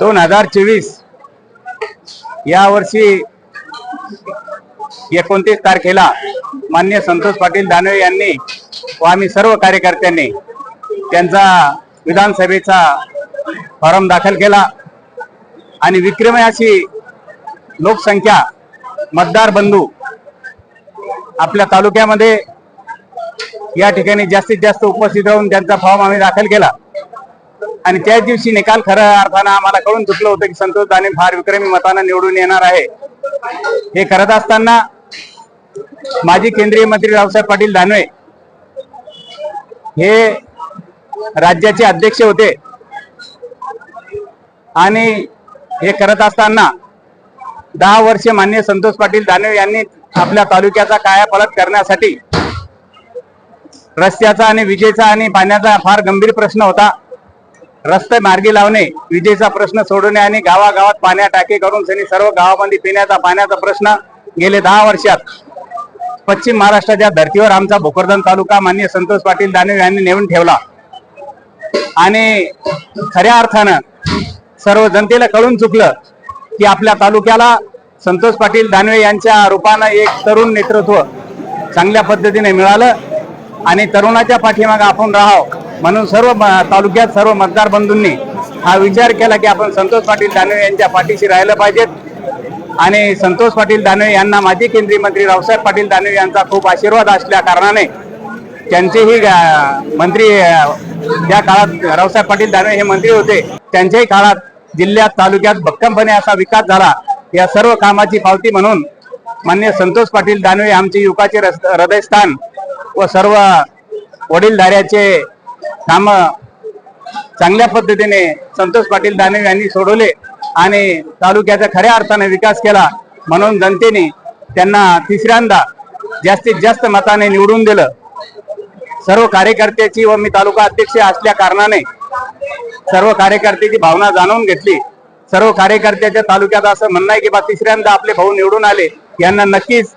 दोन हजार चोवीस. या वर्षी एकोणतीस तारखेला मान्य संतोष पाटील दानवे यांनी व आम्ही सर्व कार्यकर्त्यांनी त्यांचा विधानसभेचा फॉर्म दाखल केला. आणि विक्रमी अशी लोकसंख्या मतदार बंधू आपल्या तालुक्यामध्ये या ठिकाणी जास्तीत जास्त उपस्थित राहून त्यांचा फॉर्म आम्ही दाखल केला. आणि त्याच दिवशी निकाल खऱ्या अर्थानं आम्हाला कळून चुकलं होतं की संतोष दाने फार विक्रमी मतानं निवडून येणार आहे. हे करत असताना माजी केंद्रीय मंत्री रावसाहेब पाटील दानवे हे राज्याचे अध्यक्ष होते. आणि हे करत असताना दहा वर्षे मान्य संतोष पाटील दानवे यांनी आपल्या तालुक्याचा कायापालट करण्यासाठी रस्त्याचा आणि विजेचा आणि पाण्याचा फार गंभीर प्रश्न होता. रस्ते मार्गी लावणे विजेचा प्रश्न सोडवणे आणि गावागावात पाण्या टाके करून त्यांनी सर्व गावामध्ये पिण्याचा पाण्याचा प्रश्न गेले दहा वर्षात. पश्चिम महाराष्ट्राच्या धर्तीवर आमचा भोकरदन तालुका मान्य संतोष पाटील दानवे यांनी नेऊन ठेवला. आणि खऱ्या अर्थानं सर्व जनतेला कळून चुकलं की आपल्या तालुक्याला संतोष पाटील दानवे यांच्या रूपानं एक तरुण नेतृत्व चांगल्या पद्धतीने मिळालं. आणि तरुणाच्या पाठीमागे आपण राहावं. म्हणून सर्व तालुक्यात सर्व मतदार बंधूंनी हा विचार केला की आपण संतोष पाटील दानवे यांच्या पाठीशी राहिलं पाहिजेत. आणि संतोष पाटील दानवे यांना माजी केंद्रीय मंत्री रावसाहेब पाटील दानवे यांचा खूप आशीर्वाद असल्या कारणाने त्यांचेही मंत्री अं, त्या काळात रावसाहेब पाटील दानवे हे मंत्री होते. त्यांच्याही काळात जिल्ह्यात तालुक्यात भक्कमपणे असा विकास झाला. या सर्व कामाची पावती म्हणून मान्य संतोष पाटील दानवे आमचे युवकाचे रस- हृदयस्थान व सर्व वडीलधाऱ्याचे काम चांगल्या पद्धतीने संतोष पाटील दानवे यांनी सोडवले आणि तालुक्याचा खऱ्या अर्थाने विकास केला म्हणून जनतेने त्यांना तिसऱ्यांदा जास्तीत जास्त मताने निवडून दिलं. सर्व कार्यकर्त्याची व मी तालुका अध्यक्ष असल्या कारणाने सर्व कार्यकर्त्याची भावना जाणून घेतली. सर्व कार्यकर्त्याच्या तालुक्यात असं म्हणणं आहे की बा तिसऱ्यांदा आपले भाऊ निवडून आले यांना नक्कीच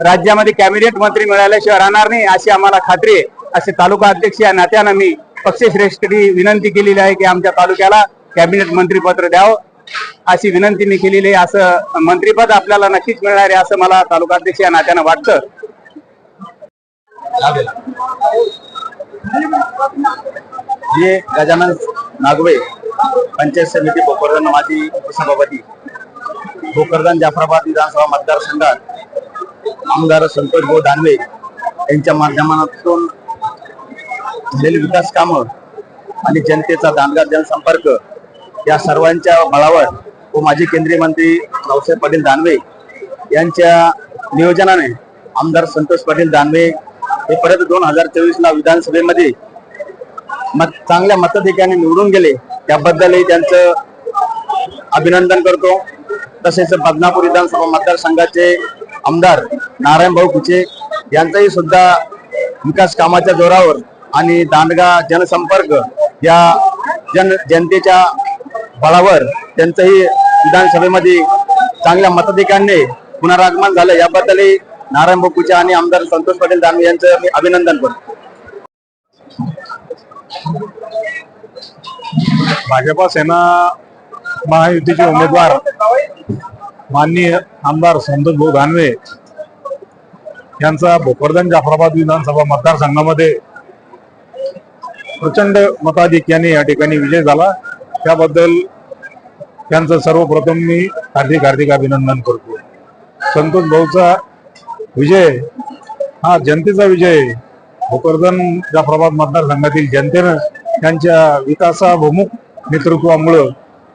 राज्यामध्ये कॅबिनेट मंत्री मिळाल्याशिवाय राहणार नाही अशी आम्हाला खात्री आहे. असे तालुका अध्यक्ष या नात्यानं मी पक्षश्रेष्ठी विनंती केलेली आहे की आमच्या तालुक्याला कॅबिनेट मंत्रीपत्र द्यावं. अशी विनंती मी केलेली आहे. असं मंत्रीपद आपल्याला नक्कीच मिळणार आहे असं मला तालुका अध्यक्ष या नात्यानं वाटतं. जे गजानन नागवे पंचायत समिती भोकरदन माजी उपसभापती भोकरदन जाफराबाद विधानसभा मतदारसंघात आमदार संतोष भाऊ दानवे यांच्या माध्यमातून झालेली विकास कामं आणि जनतेचा दांडगा जनसंपर्क या सर्वांच्या बळावर व माजी केंद्रीय मंत्री रावसाहेब पाटील दानवे यांच्या नियोजनाने आमदार संतोष पाटील दानवे हे परत दोन हजार चोवीस ला विधानसभेमध्ये मत चांगल्या मताधिक्याने निवडून गेले. त्याबद्दलही त्यांचं अभिनंदन करतो. तसेच बदनापूर विधानसभा मतदारसंघाचे आमदार नारायण भाऊ कुचे यांचाही सुद्धा विकास कामाच्या जोरावर आणि दांडगा जनसंपर्क या जन जनतेच्या बळावर त्यांचंही विधानसभेमध्ये चांगल्या मताधिकांनी पुनरागमन झालं. याबद्दलही नारायण भाऊ कुचे आणि आमदार संतोष पाटील दानवे यांचं मी अभिनंदन करतो. भाजपा सेना महायुतीचे उमेदवार माननीय आमदार संतोष भाऊ दानवे यांचा भोकरदन जाफराबाद विधानसभा मतदारसंघामध्ये प्रचंड मताधिक्याने या ठिकाणी विजय झाला. त्याबद्दल त्यांचं सर्वप्रथम मी हार्दिक हार्दिक अभिनंदन करतो. संतोष भाऊचा विजय हा जनतेचा विजय भोकरदन जाफराबाद मतदारसंघातील जनतेनं त्यांच्या विकासाभिमुख नेतृत्वामुळं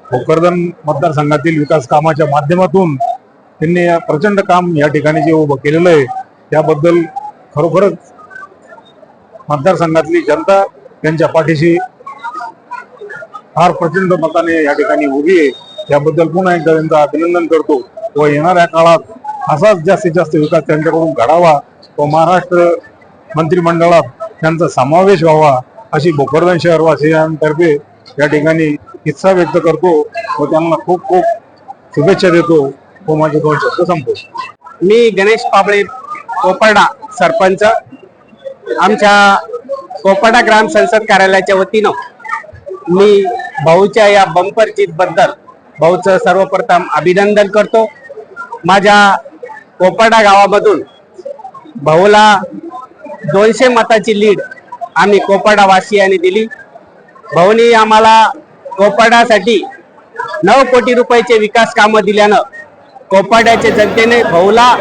भोकरदन मतदारसंघातील विकास कामाच्या माध्यमातून त्यांनी प्रचंड काम या ठिकाणी जे उभं केलेलं आहे त्याबद्दल खरोखरच मतदारसंघातली जनता त्यांच्या पाठीशी फार प्रचंड मताने या ठिकाणी उभी आहे. त्याबद्दल पुन्हा एकदा त्यांचं अभिनंदन करतो. व येणाऱ्या काळात असाच जास्तीत जास्त विकास त्यांच्याकडून घडावा व महाराष्ट्र मंत्रिमंडळात त्यांचा समावेश व्हावा अशी भोकरदन शहरवासियांतर्फे या ठिकाणी इच्छा व्यक्त करतो व त्यांना खूप खूप शुभेच्छा देतो. व माझे दोन शब्द संपतो मी गणेश पाबळे कोपर्डा सरपंच. आमच्या कोपाडा ग्राम संसद कार्यालयाच्या वतीनं मी भाऊच्या या बंपर जीतबद्दल भाऊचं सर्वप्रथम अभिनंदन करतो. माझ्या कोपाडा गावामधून भाऊला दोनशे मताची लीड आम्ही कोपाडा वासियांनी दिली. भाऊनी आम्हाला कोपाडासाठी नऊ कोटी रुपयाचे विकास कामं दिल्यानं कोपाड्याच्या जनतेने भाऊला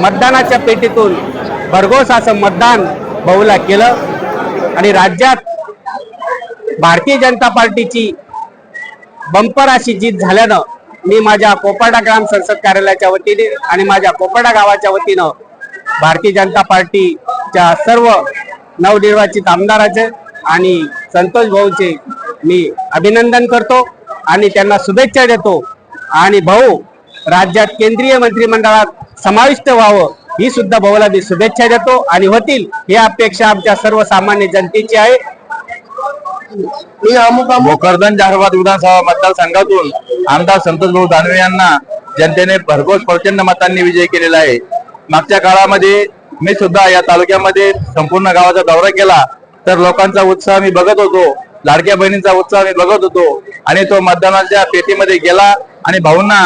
मतदानाच्या पेटीतून भरघोस असं मतदान भाऊला केलं. आणि राज्यात भारतीय जनता पार्टीची बंपर अशी जीत झाल्यानं मी माझ्या कोपर्डा ग्राम संसद कार्यालयाच्या वतीने आणि माझ्या कोपर्डा गावाच्या वतीनं भारतीय जनता पार्टीच्या सर्व नवनिर्वाचित आमदाराचे आणि संतोष भाऊचे मी अभिनंदन करतो आणि त्यांना शुभेच्छा देतो. आणि भाऊ राज्यात केंद्रीय मंत्रिमंडळात समाविष्ट व्हावं ही सुद्धा भाऊला मी शुभेच्छा देतो. आणि होतील ही अपेक्षा आमच्या सर्वसामान्य जनतेची आहे. भोकरदन जाफराबाद विधानसभा मतदारसंघातून आमदार संतोष भाऊ दानवे यांना जनतेने भरघोस प्रचंड मतांनी विजय केलेला आहे. मागच्या काळामध्ये मी सुद्धा या तालुक्यामध्ये संपूर्ण गावाचा दौरा केला तर लोकांचा उत्साह मी बघत होतो. लाडक्या बहिणींचा उत्साह मी बघत होतो. आणि तो मतदानाच्या पेटीमध्ये गेला आणि भाऊंना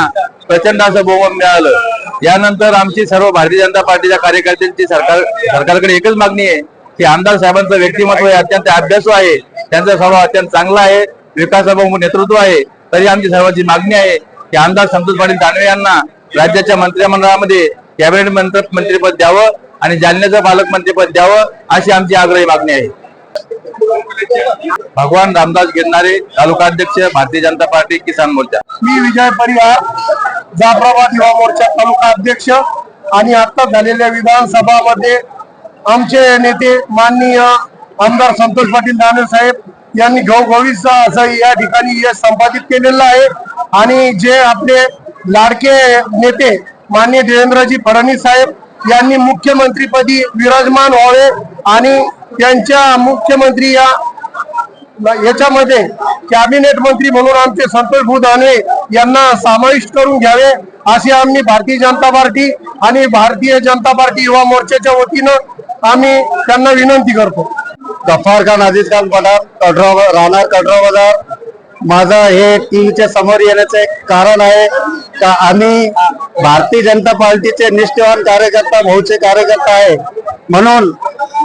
प्रचंड असं बहुमत मिळालं. यानंतर आमची सर्व भारतीय जनता पार्टीच्या कार्यकर्त्यांची सरकार सरकारकडे एकच मागणी आहे की आमदार साहेबांचं व्यक्तिमत्व हे अत्यंत अभ्यासू आहे. त्यांचा स्वभाव अत्यंत चांगला आहे. विकासाभाऊ नेतृत्व आहे. तरी आमची सर्वांची मागणी आहे की आमदार संतोष पाटील दानवे यांना राज्याच्या मंत्रिमंडळामध्ये कॅबिनेट मंत्र मंत्रीपद द्यावं आणि जालन्याचं पालकमंत्रीपद द्यावं अशी आमची आग्रही मागणी आहे. भगवान रामदास गिरणारे तालुका अध्यक्ष भारतीय जनता पार्टी किसान मोर्चा. मी विजय परिवार जाफराबाद युवा मोर्चा प्रमुख अध्यक्ष आणि आता झालेल्या विधानसभामध्ये आमचे नेते माननीय आमदार संतोष पाटील दानवे साहेब यांनी घवघवीच असं या ठिकाणी यश संपादित केलेलं आहे. आणि जे आपले लाडके नेते माननीय देवेंद्रजी फडणवीस साहेब यांनी मुख्यमंत्रीपदी विराजमान व्हावे आणि त्यांच्या मुख्यमंत्री या याच्यामध्ये कॅबिनेट मंत्री म्हणून आमचे संतोष भू दानवे यांना समाविष्ट करून घ्यावे अशी आम्ही भारतीय जनता पार्टी आणि भारतीय जनता पार्टी युवा मोर्चाच्या वतीनं आम्ही त्यांना विनंती करतो. गफ्फार खान अजिज खान बनार कटरा राहणार कटरा बाजार. माझं हे टीव्हीच्या समोर येण्याचं एक कारण आहे का आम्ही भारतीय जनता पार्टीचे निष्ठेवान कार्यकर्ता भाऊचे कार्यकर्ता आहे. म्हणून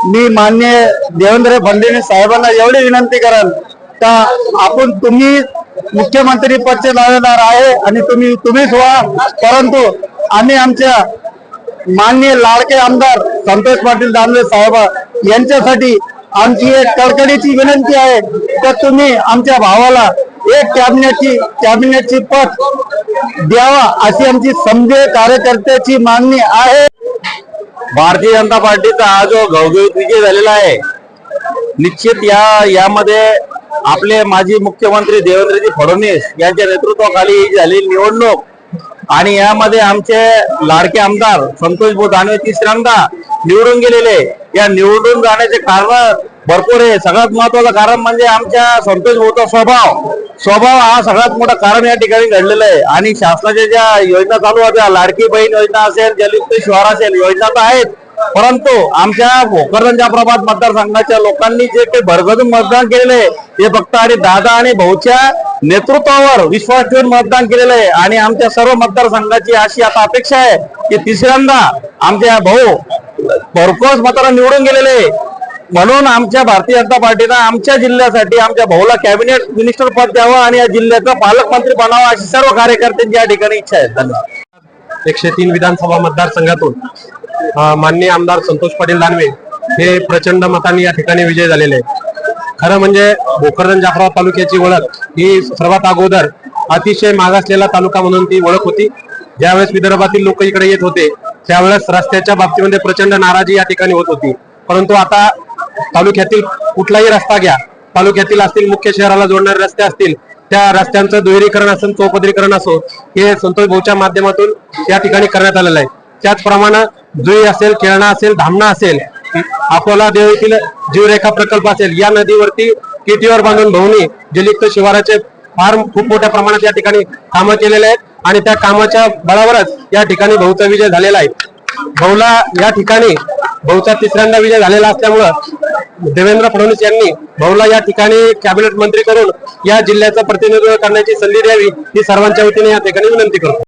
मी मान्य देवेंद्र फडणवीस साहेबांना एवढी विनंती करेन का आपण तुम्ही मुख्यमंत्री पदचे दावेदार आहे आणि तुम्ही तुम्हीच व्हा. परंतु आम्ही आमच्या माननीय लाडके आमदार संतोष पाटील दानवे साहेब यांच्यासाठी आमची एक कडकडीची विनंती आहे तर तुम्ही आमच्या भावाला एक कॅबिनेटची कॅबिनेटची पद द्यावा अशी आमची समजे कार्यकर्त्याची मागणी आहे. भारतीय जनता पार्टीचा हा जो घवघवीत विजय झालेला आहे निश्चित या यामध्ये आपले माजी मुख्यमंत्री देवेंद्रजी फडणवीस यांच्या नेतृत्वाखाली ही झालेली निवडणूक. आणि यामध्ये आमचे लाडके आमदार संतोष भाऊ दानवे तिसऱ्यांदा निवडून गेलेले. या निवडून जाण्याचे कारण भरपूर आहे. सगळ्यात महत्वाचं कारण म्हणजे आमच्या संतोष भाऊचा स्वभाव. स्वभाव हा सगळ्यात मोठं कारण या ठिकाणी घडलेलं आहे. आणि शासनाच्या ज्या योजना चालू होत्या लाडकी बहीण योजना असेल जलयुक्त शहर असेल योजना तर आहेत. परंतु आमच्या भोकरदन जाफराबाद मतदारसंघाच्या लोकांनी जे काही भरगजून मतदान केलेलं आहे ते फक्त आणि दादा आणि भाऊच्या नेतृत्वावर विश्वास ठेवून मतदान केलेलं आहे. आणि आमच्या सर्व मतदारसंघाची अशी आता अपेक्षा आहे की तिसऱ्यांदा आमच्या भाऊ भरकोस मताला निवडून गेलेले म्हणून आमच्या भारतीय जनता पार्टीनं आमच्या जिल्ह्यासाठी आमच्या भाऊला कॅबिनेट मिनिस्टर पद द्यावं आणि या जिल्ह्याचं पालकमंत्री बनावं अशी सर्व कार्यकर्त्यांची या ठिकाणी इच्छा आहे. धन्यवाद. एकशे तीन विधानसभा मतदारसंघातून माननीय आमदार संतोष पाटील दानवे हे प्रचंड मतांनी या ठिकाणी विजय झालेले आहे खरं म्हणजे भोकरदन जाफराबाद तालुक्याची ओळख ही सर्वात अगोदर अतिशय मागासलेला तालुका म्हणून ती ओळख होती. ज्यावेळेस विदर्भातील लोक इकडे येत होते त्यावेळेस रस्त्याच्या बाबतीमध्ये प्रचंड नाराजी या ठिकाणी होत होती. परंतु आता तालुक्यातील कुठलाही रस्ता घ्या तालुक्यातील असतील मुख्य शहराला जोडणारे रस्ते असतील त्या रस्त्यांचं दुहेरीकरण असेल चौपदरीकरण असो हे संतोष भाऊच्या माध्यमातून या ठिकाणी करण्यात आलेलं आहे. त्याचप्रमाणे जुई असेल केळणा असेल धामणा असेल अकोला देव येथील जीवरेखा प्रकल्प असेल या नदीवरती किटीवर बांधून भवनी जलयुक्त शिवाराचे फार खूप मोठ्या प्रमाणात या ठिकाणी कामं केलेले आहेत आणि त्या कामाच्या बळावरच या ठिकाणी भाऊचा विजय झालेला आहे. भाऊला या ठिकाणी भाऊचा तिसऱ्यांदा विजय झालेला असल्यामुळं देवेंद्र फडणवीस यांनी भाऊला या ठिकाणी कॅबिनेट मंत्री करून या जिल्ह्याचं प्रतिनिधित्व करण्याची संधी द्यावी ही सर्वांच्या वतीने या ठिकाणी विनंती करतो.